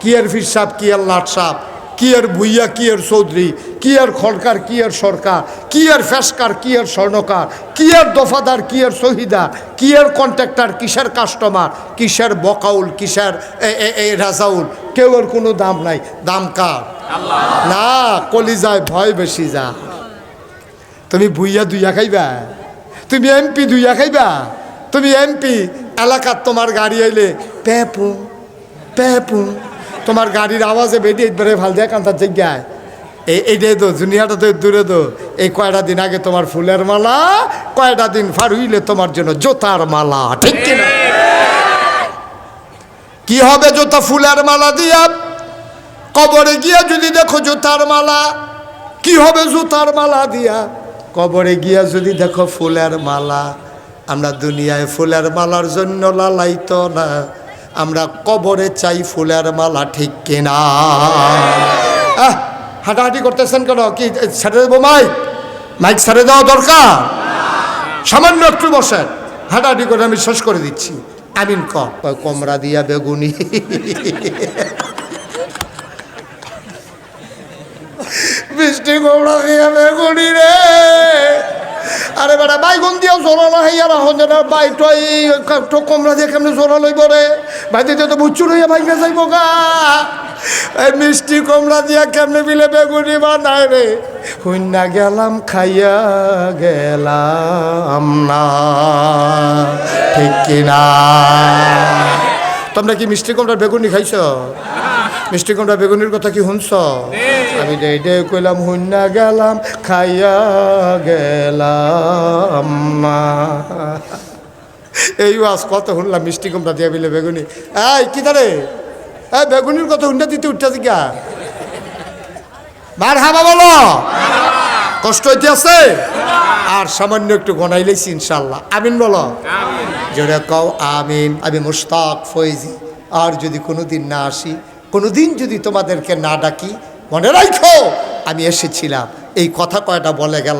কি এর ফির সাপ কি এর লাট সাপ কি এর ভুইয়া কি এর চৌধুরী কি এর খড়কার কি এর সরকার কি এর ফেসকার কি এর স্বর্ণকার কি এর দফাদার কি এর শহীদা কি এর কন্ট্রাক্টর কিসের কাস্টমার কিসের বকাউল কিসের রাজাউল কেউ এর কোনো দাম নাই দাম কার না কলিজায় ভয় বেশি যা তুমি বুইয়া দুইয়া খাইবা তুমি এমপি দুইয়া খাইবা তুমি এমপি এলাকার তোমার গাড়ি আইলে পেপু পেপু তোমার গাড়ির আওয়াজে বেরিয়ে বেড়ে ভালো দেয় কান্তার জায়গায় এই এইটাই তো দুনিয়াটা তো দূরে তো এই কয়টা দিন আগে তোমার ফুলের মালা, কয়টা দিন ফার হইলে তোমার জন্য জোতার মালা, ঠিক কিনা কি হবে জোতা ফুলের মালা দিয়া? কবরে গিয়া যদি দেখো জুতার মালা, কি হবে জুতার মালা দিয়া? কবরে গিয়া যদি দেখো ফুলের মালা, আমরা দুনিয়ায় ফুলের মালার জন্য লালাইতো না। আমরা কবরে চাই ফুলের মালা ঠিক কিনা? আহ, হাঁটাহাঁটি করতেছেন কেন? কি ছেড়ে দেবো মাইক? মাইক ছেড়ে দেওয়া দরকার? সামান্য একটু বসেন। হাঁটাহাঁটি করে আমি শেষ করে দিচ্ছি। আমিন কমরা দিয়া বেগুনি। বৃষ্টি গোবড়া দিয়ে বেগুনি রে। আরে বেটা, বাইগুন দিয়েও জোরা না হইয়া হন না বাই তো কমরা দিয়ে কেমনে জোরা লইব ভাই, দিতে তো বুচ্চু লইয়া ভাইঙ্গা যাইব গা। এই মিষ্টি কমলা দিয়া কেমনে মিলে বেগুনি বা নাই রে? হুইনা গেলাম, খাইয়া গেলাম না। ঠিক কিনা? তোমরা কি মিষ্টি কমলার বেগুনি খাইছ? মিষ্টি কুমড়া বেগুনির কথা কি শুনছ? আমি ডে ডে কইলাম হুন্না গেলাম খাইয়া গেলাম এই আজ কত শুনলাম মিষ্টি কুমড়া দিয়া বিলে বেগুনি। এই কি তারে? এই বেগুনির কথা হুন্ডা দিতে উঠতে গা বার হাবা বলো। কষ্ট হইতে আছে? আর সামান্য একটু গনাই লেছি ইনশাল্লাহ আমিন বলো। জোরে কও আমিন। আমি মুশতাক ফৈজি। আর যদি কোনোদিন না আসি কোনোদিন যদি তোমাদেরকে না ডাকি মনে রাখো আমি এসেছিলাম। এই কথা কয়টা বলে গেলাম।